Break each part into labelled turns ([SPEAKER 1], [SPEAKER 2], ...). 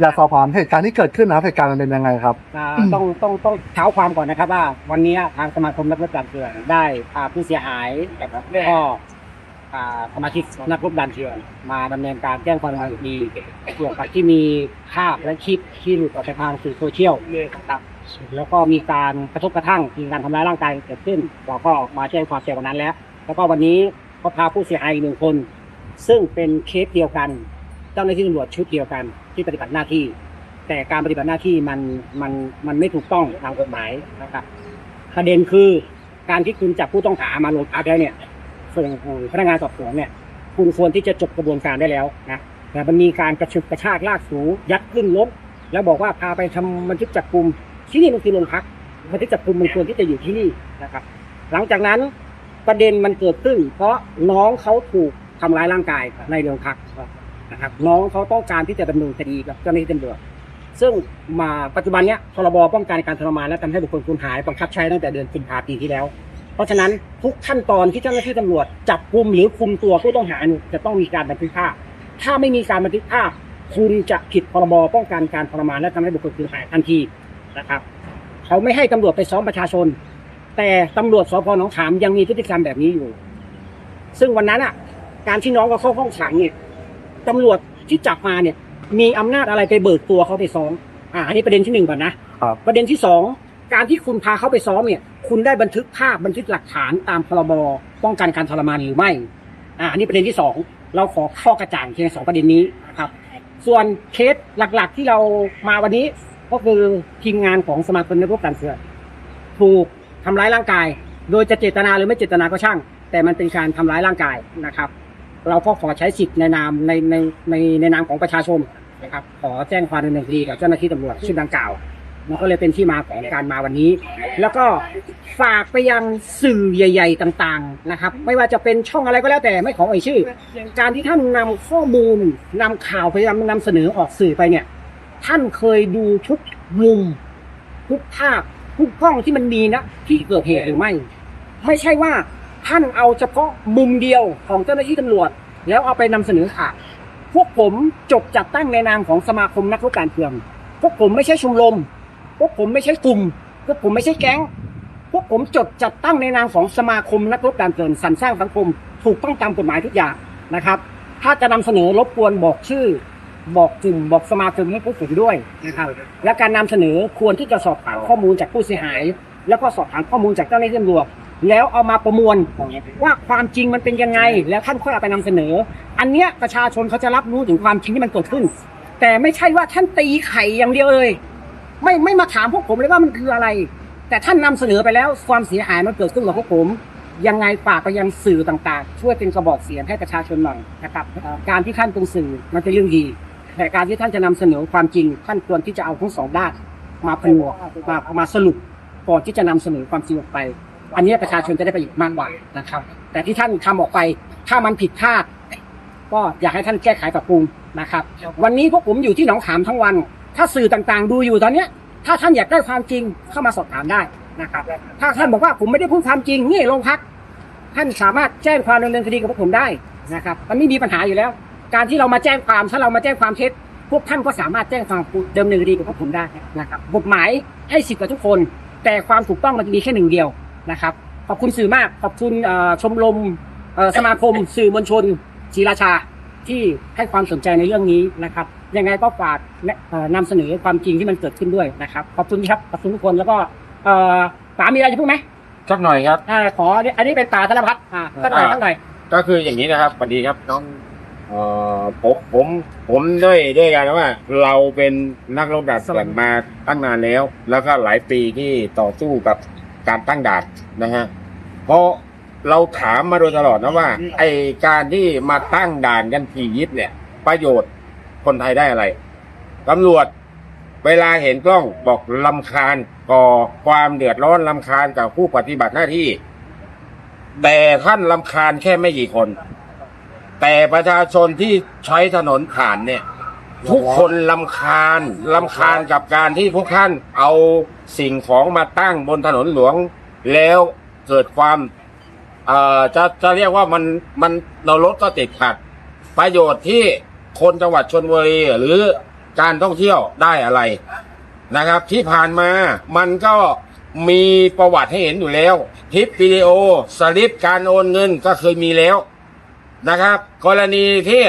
[SPEAKER 1] อยากสอบถามเหตุการณ์ที่เกิดขึ้นนะครับเหตุการณ์มันเป็นยังไงครับ
[SPEAKER 2] อ่าต้องต้องต้องเท้าความก่อนนะครับ ว่าวันนี้ทางสมาคมนักรบดันเถื่อนได้พาผู้เสียหายกับก็อ่าสมาชิกนักรบดันเถื่อน มาดำเนินการแจ้งความดำเนินคดีเกี่ยวกับที่มีภาพและคลิปที่หลุดออกจากทางสื่อโซเชียลครับแล้วก็มีการกระทบกระทั่งมีการทำร้ายร่างกายเกิดขึ้นเราก็มาแจ้งความเสียวันนั้นแล้ว แล้วก็วันนี้ก็พาผู้เสียหายอีกหนึ่งคน ซึ่งเป็นเคสเดียวกัน เจ้าหน้าที่ตำรวจชุดเดียวกันที่ปฏิบัติหน้าที่ แต่การปฏิบัติหน้าที่มันมันมันไม่ถูกต้องตามกฎหมายนะครับประเด็นคือการที่คุณจับผู้ต้องหามาลงพักแล้วเนี่ยส่งพนักงานสอบสวนเนี่ย คุณควรที่จะจบกระบวนการได้แล้วนะแต่มันมีการกระชุบกระชากลากสูยัดขึ้นรถแล้วบอกว่าพาไปทำบันทึกจับกลุ่มที่นี่มันคือโรงพักบันทึกจับกลุ่มมันควรที่จะอยู่ที่นี่นะครับ หลังจากนั้นประเด็นมันเกิดขึ้น เพราะน้องเขาถูกทำร้ายร่างกายในโรงพัก นะครับ น้องเขาต้องการที่จะดำเนินคดีกับเจ้าหน้าที่ตำรวจซึ่งมาปัจจุบันเนี้ยพรบป้องกันการทรมานและทำให้บุคคลสูญหายบังคับใช้ตั้งแต่เดือนสิงหาปีที่แล้ว เพราะฉะนั้นทุกขั้นตอนที่เจ้าหน้าที่ตำรวจจับกลุ่มหรือคุมตัวผู้ต้องหาเนี่ยจะต้องมีการบันทึกภาพ ถ้าไม่มีการบันทึกภาพ คุณจะผิดพรบป้องกันการทรมานและทำให้บุคคลสูญหายทันทีนะครับ เขาไม่ให้ตำรวจไปซ้อมประชาชน แต่ตำรวจสพหนองขามยังมีพฤติกรรมแบบนี้อยู่ ซึ่งวันนั้นอะการที่น้องเขาเข้าห้องขังเนี่ย ตำรวจที่จับมาเนี่ย มีอำนาจอะไรไปเบิกตัวเขาไปซ้อมอ่าอันนี้ประเด็นที่หนึ่งก่อนนะ
[SPEAKER 1] ครับ
[SPEAKER 2] ประเด็นที่สองการที่คุณพาเขาไปซ้อมเนี่ย คุณได้บันทึกภาพบันทึกหลักฐานตามพรบป้องกันการทรมานหรือไม่อ่าอันนี้ประเด็นที่สองเราขอข้อกระจ่างเพียงสองประเด็นนี้นะครับ ส่วนเคสหลักๆที่เรามาวันนี้ก็คือทีมงานของสมาคมนักรบการเสือถูกทำร้ายร่างกาย โดยจะเจตนาหรือไม่เจตนาก็ช่าง แต่มันเป็นการทำร้ายร่างกายนะครับ เราก็ขอใช้สิทธิ์ในนามในในในในนามของประชาชนนะครับขอแจ้งความดำเนินคดีกับเจ้าหน้าที่ตำรวจชุดดังกล่าวมันก็เลยเป็นที่มาของการมาวันนี้ แล้วก็ฝากไปยังสื่อใหญ่ ๆ ต่างๆนะครับ ไม่ว่าจะเป็นช่องอะไรก็แล้วแต่ไม่ขอเอ่ยชื่อ การที่ท่านนำข้อมูลนำข่าวพยายามนำเสนอออกสื่อไปเนี่ย ท่านเคยดูทุกมุมทุกภาพทุกกล้องที่มันมีนะที่เกิดเหตุหรือไม่ ไม่ใช่ว่า ท่านเอาเฉพาะมุมเดียวของเจ้าหน้าที่ตำรวจ แล้วเอาไปนำเสนอข่าวพวกผมจบจัดตั้งในนามของสมาคมนักรบการเมือง พวกผมไม่ใช่ชมรม พวกผมไม่ใช่กลุ่ม พวกผมไม่ใช่แก๊ง พวกผมจดจัดตั้งในนามของสมาคมนักรบการเมืองสรรสร้างสังคม ถูกต้องตามกฎหมายทุกอย่างนะครับ ถ้าจะนำเสนอรบกวนบอกชื่อ บอกกลุ่มบอกสมาคมให้พวกผมด้วยนะครับ และการนำเสนอควรที่จะสอบถามข้อมูลจากผู้เสียหาย แล้วก็สอบถามข้อมูลจากเจ้าหน้าที่ตำรวจ แล้วเอามาประมวลว่าความจริงมันเป็นยังไง แล้วท่านค่อยเอาไปนำเสนอ อันเนี้ยประชาชนเขาจะรับรู้ถึงความจริงที่มันเกิดขึ้น แต่ไม่ใช่ว่าท่านตีไข่อย่างเดียวเลย ไม่ไม่มาถามพวกผมเลยว่ามันคืออะไร แต่ท่านนำเสนอไปแล้วความเสียหายมันเกิดขึ้นกับพวกผมยังไงฝากไปยังสื่อต่างๆ ช่วยเป็นกระบอกเสียงให้ประชาชนหน่อยนะครับการที่ท่านเป็นสื่อมันเป็นเรื่องดีแต่การที่ท่านจะนำเสนอความจริงท่านควรที่จะเอาทั้งสองด้านมาผนวกมามาสรุปก่อนที่จะนำเสนอความจริงออกไป อันนี้ประชาชนจะได้ประโยชน์มากกว่านะครับ แต่ที่ท่านทำออกไป ถ้ามันผิดพลาดก็อยากให้ท่านแก้ไขปรับปรุงนะครับ วันนี้พวกผมอยู่ที่หนองขามทั้งวัน ถ้าสื่อต่างๆ ดูอยู่ตอนเนี้ย ถ้าท่านอยากได้ความจริงเข้ามาสอบถามได้นะครับ ถ้าท่านบอกว่าผมไม่ได้พูดความจริงนี่โรงพัก ท่านสามารถแจ้งความดำเนินคดีกับพวกผมได้นะครับ มันไม่มีปัญหาอยู่แล้ว การที่เรามาแจ้งความถ้าเรามาแจ้งความเท็จพวกท่านก็สามารถแจ้งความดำเนินคดีกับพวกผมได้นะครับกฎหมายให้สิทธิ์กับทุกคน แต่ความถูกต้องมันจะมีแค่หนึ่งเดียว นะครับ ขอบคุณสื่อมาก ขอบคุณเอ่อชมรมเอ่อสมาคม สื่อมวลชนศรีราชาที่ให้ความสนใจในเรื่องนี้นะครับ ยังไงก็ฝากและเอ่อนำเสนอความจริงที่มันเกิดขึ้นด้วยนะครับ ขอบคุณครับ ขอบคุณทุกคนแล้วก็เอ่อป๋ามีอะไรจะพูดไหม
[SPEAKER 3] สักหน่อยครับ
[SPEAKER 2] อ่าขออันนี้เป็นป๋าธนพัฒน์อ่าสักหน่อยสักหน่อย
[SPEAKER 3] ก็คืออย่างนี้นะครับสวัสดีครับน้องเอ่อผมผมผมด้วยด้วยกันว่า เราเป็นนักรบดัดสันมาตั้งนานแล้ว แล้วก็หลายปีที่ต่อสู้กับ การตั้งด่านนะฮะเพราะเราถามมาโดยตลอดนะว่า ไอการที่มาตั้งด่านกันทียิบเนี่ย ประโยชน์คนไทยได้อะไรตำรวจเวลาเห็นกล้องบอกลำคาญก่อความเดือดร้อนลำคาญกับผู้ปฏิบัติหน้าที่ แต่ท่านลำคาญแค่ไม่กี่คน แต่ประชาชนที่ใช้ถนนผ่านเนี่ย ทุกคนลำคาญลำคาญกับการที่พวกท่านเอาสิ่งของมาตั้งบนถนนหลวงแล้วเกิดความเอ่อจะจะเรียกว่ามันมันเรารถก็ติดขัด ประโยชน์ที่คนจังหวัดชนบุรีหรือการท่องเที่ยวได้อะไรนะครับ ที่ผ่านมามันก็มีประวัติให้เห็นอยู่แล้วคลิปวิดีโอสลิปการโอนเงินก็เคยมีแล้วนะครับ กรณีที่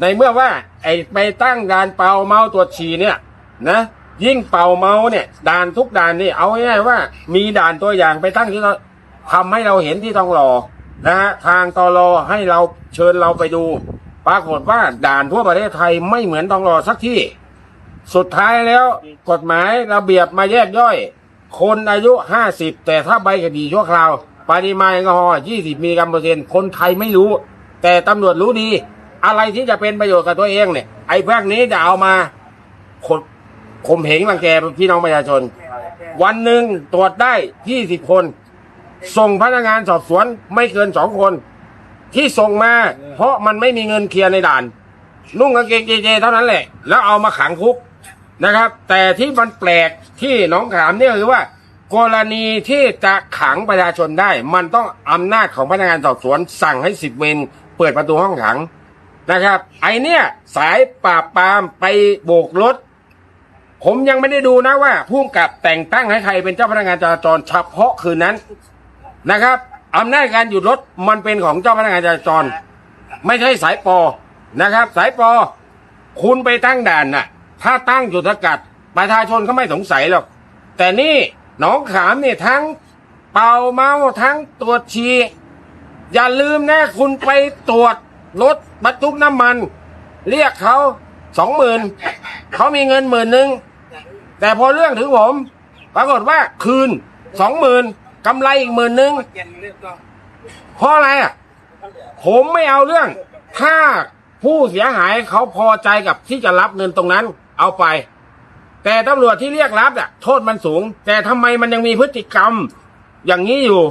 [SPEAKER 3] ในเมื่อว่า ไอไปตั้งด่านเป่าเมาตรวจฉี่เนี่ยนะ ยิ่งเป่าเมาเนี่ย ด่านทุกด่านนี่เอาง่ายๆว่า มีด่านตัวอย่างไปตั้งที่เราทำให้เราเห็นที่ทองหลอนะฮะทางตอรอให้เราเชิญเราไปดู ปรากฏว่าด่านทั่วประเทศไทยไม่เหมือนทองหลอสักที่ สุดท้ายแล้วกฎหมายระเบียบมาแยกย่อย คนอายุห้าสิบแต่ถ้าใบคดีชั่วคราวปริมาณแอลกอฮอล์ยี่สิบมิลลิกรัมเปอร์เซ็นต์คนไทยไม่รู้ แต่ตำรวจรู้ดี อะไรที่จะเป็นประโยชน์กับตัวเองเนี่ยไอ้พวกนี้จะเอามาขด ข่มเหงรังแกพี่น้องประชาชน วันหนึ่งตรวจได้ยี่สิบคน ส่งพนักงานสอบสวนไม่เกินสองคน ที่ส่งมาเพราะมันไม่มีเงินเคลียร์ในด่าน นุ่งกางเกงเจเจเท่านั้นแหละ แล้วเอามาขังคุกนะครับ แต่ที่มันแปลกที่หน้องขามเนี่ยคือว่า กรณีที่จะขังประชาชนได้ มันต้องอำนาจของพนักงานสอบสวน สั่งให้สิบเวรเปิดประตูห้องขังนะครับ ไอเนี่ยสายปราบปรามไปโบกรถ ผมยังไม่ได้ดูนะว่าผู้กำกับแต่งตั้งให้ใครเป็นเจ้าพนักงานจราจรเฉพาะคืนนั้นนะครับอำนาจการหยุดรถมันเป็นของเจ้าพนักงานจราจร ไม่ใช่สายปอนะครับ สายปอคุณไปตั้งด่านน่ะ ถ้าตั้งจุดสกัดประชาชนก็ไม่สงสัยหรอก แต่นี่หนองขามเนี่ยทั้งเป่าเมาทั้งตรวจฉี่อย่าลืมนะคุณไปตรวจรถบรรทุกน้ำมัน เรียกเขาสองหมื่นเขามีเงินหมื่นหนึ่ง แต่พอเรื่องถึงผม ปรากฏว่าคืนสองหมื่นกำไรอีกหมื่นหนึ่งเพราะอะไรอะ ผมไม่เอาเรื่อง ถ้าผู้เสียหายเขาพอใจกับที่จะรับเงินตรงนั้น เอาไป แต่ตำรวจที่เรียกรับอะโทษมันสูง แต่ทำไมมันยังมีพฤติกรรมอย่างนี้อยู่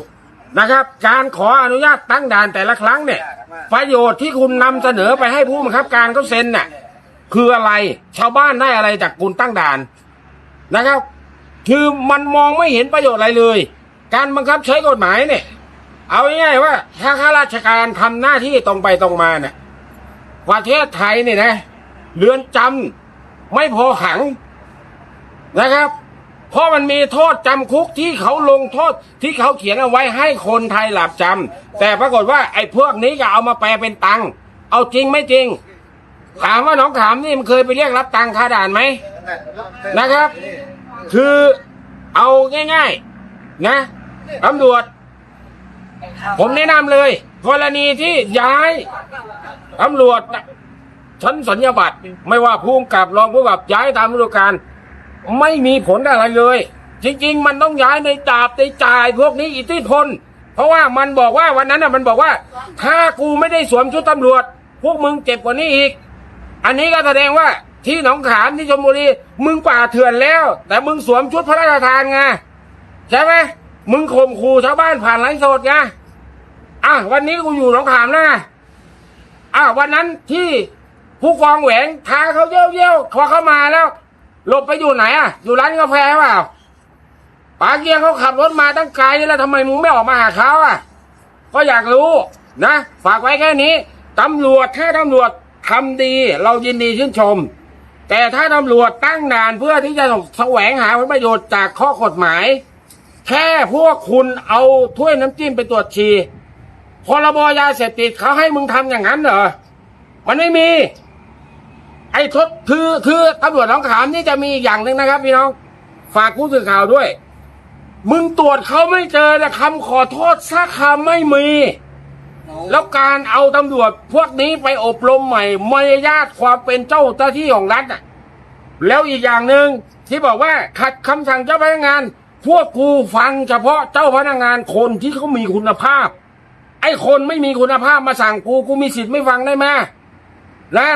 [SPEAKER 3] นะครับ การขออนุญาตตั้งด่านแต่ละครั้งเนี่ย ประโยชน์ที่คุณนำเสนอไปให้ผู้บังคับการเขาเซ็นน่ะ คืออะไรชาวบ้านได้อะไรจากคุณตั้งด่าน นะครับ คือมันมองไม่เห็นประโยชน์อะไรเลย การบังคับใช้กฎหมายเนี่ย เอาง่ายๆว่า ถ้าข้าราชการทำหน้าที่ตรงไปตรงมาเนี่ยประเทศไทยเนี่ยนะเรือนจำไม่พอขังนะครับ เพราะมันมีโทษจำคุกที่เขาลงโทษที่เขาเขียนเอาไว้ให้คนไทยหลับจำแต่ปรากฏว่าไอ้พวกนี้ก็เอามาแปลเป็นตังค์เอาจริงไม่จริง ถามว่าน้องขามนี่มันเคยไปเรียกรับตังค่าด่านไหม นะครับ คือเอาง่ายๆ นะตำรวจ ผมแนะนำเลย กรณีที่ย้ายตำรวจชั้นสัญญาบัตรไม่ว่าผู้กำกับรองผู้กำกับย้ายตามฤดูกาลไม่มีผลอะไรเลย จริง ๆ มันต้องย้ายในดาบในจ่ายพวกนี้อิทธิพล เพราะว่ามันบอกว่าวันนั้นน่ะมันบอกว่า ถ้ากูไม่ได้สวมชุดตำรวจ พวกมึงเจ็บกว่านี้อีก อันนี้ก็แสดงว่า ที่หนองขามที่ชลบุรีมึงป่าเถื่อนแล้ว แต่มึงสวมชุดพระราชทานไงใช่ไหมมึงข่มขู่ชาวบ้านผ่านไลฟ์สดไงอะวันนี้กูอยู่หนองขามแล้วไงอะวันนั้นที่ผู้กองแหวงท้าเขาเยี่ยวเยี่ยวพอเข้ามาแล้วหลบไปอยู่ไหนอะ อยู่ร้านกาแฟเปล่าปาเกียงเขาขับรถมาตั้งไกลแล้วทำไมมึงไม่ออกมาหาเขาอะ ก็อยากรู้นะ ฝากไว้แค่นี้ตำรวจถ้าตำรวจทำดี เรายินดีชื่นชม แต่ถ้าตำรวจตั้งด่านเพื่อที่จะแสวงหาผลประโยชน์จากข้อกฎหมาย แค่พวกคุณเอาถ้วยน้ำจิ้มไปตรวจฉี่พรบยาเสพติดเขาให้มึงทำอย่างนั้นเหรอ มันไม่มี ไอ้ทศคือคือตำรวจน้องขามนี่จะมีอีกอย่างหนึ่งนะครับพี่น้อง ฝากผู้สื่อข่าวด้วย มึงตรวจเขาไม่เจอแต่คำขอโทษสักคำไม่มี แล้วการเอาตำรวจพวกนี้ไปอบรมใหม่มารยาทความเป็นเจ้าหน้าที่ของรัฐอะแล้วอีกอย่างหนึ่งที่บอกว่าขัดคำสั่งเจ้าพนักงาน พวกกูฟังเฉพาะเจ้าพนักงานคนที่เขามีคุณภาพ ไอ้คนไม่มีคุณภาพมาสั่งกูกูมีสิทธิ์ไม่ฟังได้ไหมนะ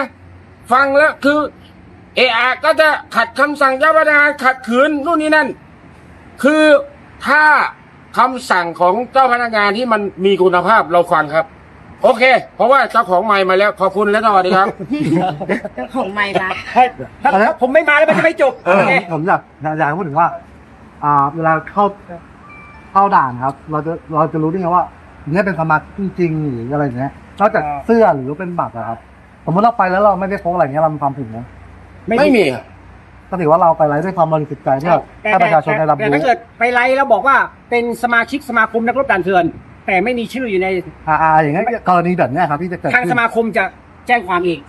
[SPEAKER 3] ฟังแล้วคือ เออะก็จะขัดคำสั่งเจ้าพนักงานขัดขืนนู่นนี่นั่น คือถ้าคำสั่งของเจ้าพนักงานที่มันมีคุณภาพเราฟังครับ โอเค เพราะว่าเจ้าของไมค์มาแล้วขอบคุณและสวัสดีครับ
[SPEAKER 4] ของไม่ละ
[SPEAKER 2] ถ้าถ้าผมไม่มาแล้วมันจะไม่จบ
[SPEAKER 1] เออ
[SPEAKER 2] โอเค
[SPEAKER 1] ผมอยากอยากพูดถึงว่า อ่า เวลาเข้าเข้าด่านครับ เราจะเราจะรู้ได้ไงว่าเนี่ยเป็นสมาชิกจริงๆหรืออะไรอย่างเงี้ยนอกจากเสื้อหรือเป็นบัตรอะครับสมมติเราไปแล้วเราไม่ได้พกอะไรเงี้ยเรามีความผิดไหม
[SPEAKER 3] ไม่มีครับ
[SPEAKER 1] ก็ถือว่าเราไปไลฟ์ด้วยความบริสุทธิ์ใจเพื่อ
[SPEAKER 2] แต่
[SPEAKER 1] ให้ประชาชนได้รับ
[SPEAKER 2] แต่
[SPEAKER 1] รู้
[SPEAKER 2] ถ้าเกิดไปไลฟ์แล้วบอกว่าเป็นสมาชิกสมาคมนักรบด่านเถื่อน แต่ไม่มีชื่ออยู่ใน
[SPEAKER 1] อ่าๆอย่างเงี้ยกรณีแบบเนี้ยครับที่จะเกิด
[SPEAKER 2] ทาง
[SPEAKER 1] ขึ้น
[SPEAKER 2] สมาคมจะแจ้งความเอง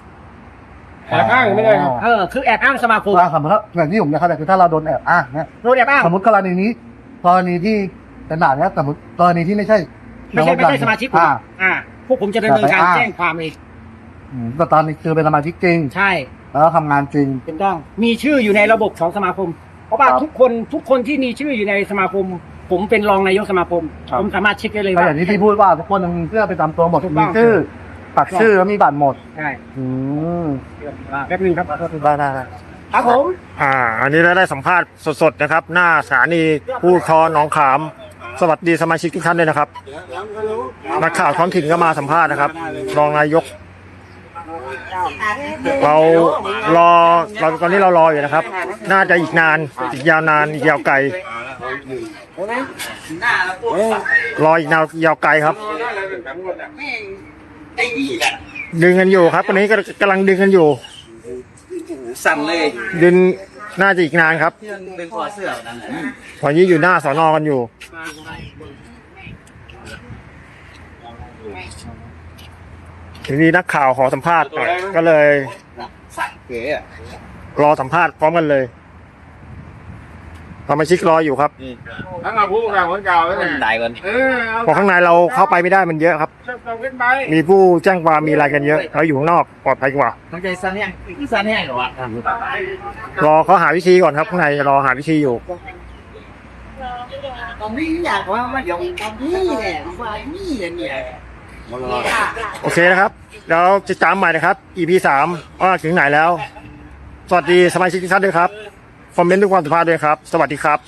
[SPEAKER 3] แอบอ้างไม่ได้ครับ
[SPEAKER 2] เออ คือแอบอ้างสมาคม
[SPEAKER 1] ว่าสมมติว่าอย่างที่ผมจะเข้าใจคือถ้าเราโดนแอบอ้างเนี่ย
[SPEAKER 2] โดนแอบอ้าง
[SPEAKER 1] สมมติกรณีนี้ กรณีที่เป็นด่านเนี้ยสมมติกรณีที่ไม่ใช่
[SPEAKER 2] ไม่ใช่ไม่ใช่สมาชิกผม
[SPEAKER 1] อ่า
[SPEAKER 2] อ่า พวกผมจะดำเนินการ
[SPEAKER 1] แต่ไปอ้าง
[SPEAKER 2] แจ้งความเอง
[SPEAKER 1] อืมแต่ตอนนี้คือเป็นสมาชิกจริง
[SPEAKER 2] ใช่
[SPEAKER 1] แล้วก็ทำงานจริง
[SPEAKER 2] เป็นต้อง มีชื่ออยู่ในระบบของสมาคม เพราะว่า
[SPEAKER 1] ครับ
[SPEAKER 2] ทุกคนทุกคนที่มีชื่ออยู่ในสมาคม ผมเป็นรองนายกสมาคม
[SPEAKER 1] ครับ
[SPEAKER 2] ผมสามารถเช็คได้เลย
[SPEAKER 1] ก็
[SPEAKER 2] ว่า
[SPEAKER 1] อย่างที่พี่พูดว่าทุกคนมีเสื้อไปตามตัวหมด
[SPEAKER 2] ถูกต้
[SPEAKER 1] มี
[SPEAKER 2] อง
[SPEAKER 1] ชื่อปักชื่อแล้วมีบัตรหมด
[SPEAKER 2] ใช่
[SPEAKER 1] อืม
[SPEAKER 2] แป๊บนึงครับ
[SPEAKER 1] ได้ได้ได้
[SPEAKER 2] ครับผม
[SPEAKER 5] อ่า อันนี้เราได้สัมภาษณ์สดๆนะครับ หน้าสถานีผู้คอหนองขาม สวัสดีสมาชิกทุกท่านด้วยนะครับ นักข่าวท้องถิ่นก็มาสัมภาษณ์นะครับ รองนายก เรารอเราตอนนี้เรารออยู่นะครับ น่าจะอีกนาน อีกยาวนาน อีกยาวไกล รออีกนาวยาวไกลครับดึงกันอยู่ครับตอนนี้ก็กำลังดึงกันอยู่
[SPEAKER 6] สั่นเลย
[SPEAKER 5] ดึงน่าจะอีกนานครับ
[SPEAKER 6] ดึงคอเสื้อนั่นแหละ
[SPEAKER 5] ตอนนี้อยู่หน้าสอนอกันอยู่ ทีนี้นักข่าวขอสัมภาษณ์หน่อยก็เลย
[SPEAKER 6] เก๋อะ
[SPEAKER 5] รอสัมภาษณ์พร้อมกันเลย สมาชิกรออยู่ครับ
[SPEAKER 3] ทั้งเอาผู้กำกับคนเก่าแล้ว
[SPEAKER 6] มัน
[SPEAKER 3] เนี่ย
[SPEAKER 6] ได้ก่อน
[SPEAKER 3] เออเอา
[SPEAKER 5] เพราะข้างในเราเข้าไปไม่ได้มันเยอะครับ
[SPEAKER 3] เอาขึ้นไป
[SPEAKER 5] มีผู้แจ้งความมีอะไรกันเยอะเราอยู่ข้างนอกปลอดภัยกว่า
[SPEAKER 6] ต้องใจสั่นยังสั่นยังเหรอวะ
[SPEAKER 5] รอเขาหาวิธีก่อนครับ ข้างในรอหาวิธีอยู่
[SPEAKER 4] ตอนนี้อยากว่ามันอย่างตอนนี้แหละว่านี่แหละเนี่ย
[SPEAKER 5] โอเคนะครับแล้วจะตามใหม่นะครับ EP สามว่าถึงไหนแล้ว สวัสดีสมาชิกทุกท่านด้วยครับ คอมเมนต์ด้วยความสุภาพด้วยครับ สวัสดีครับ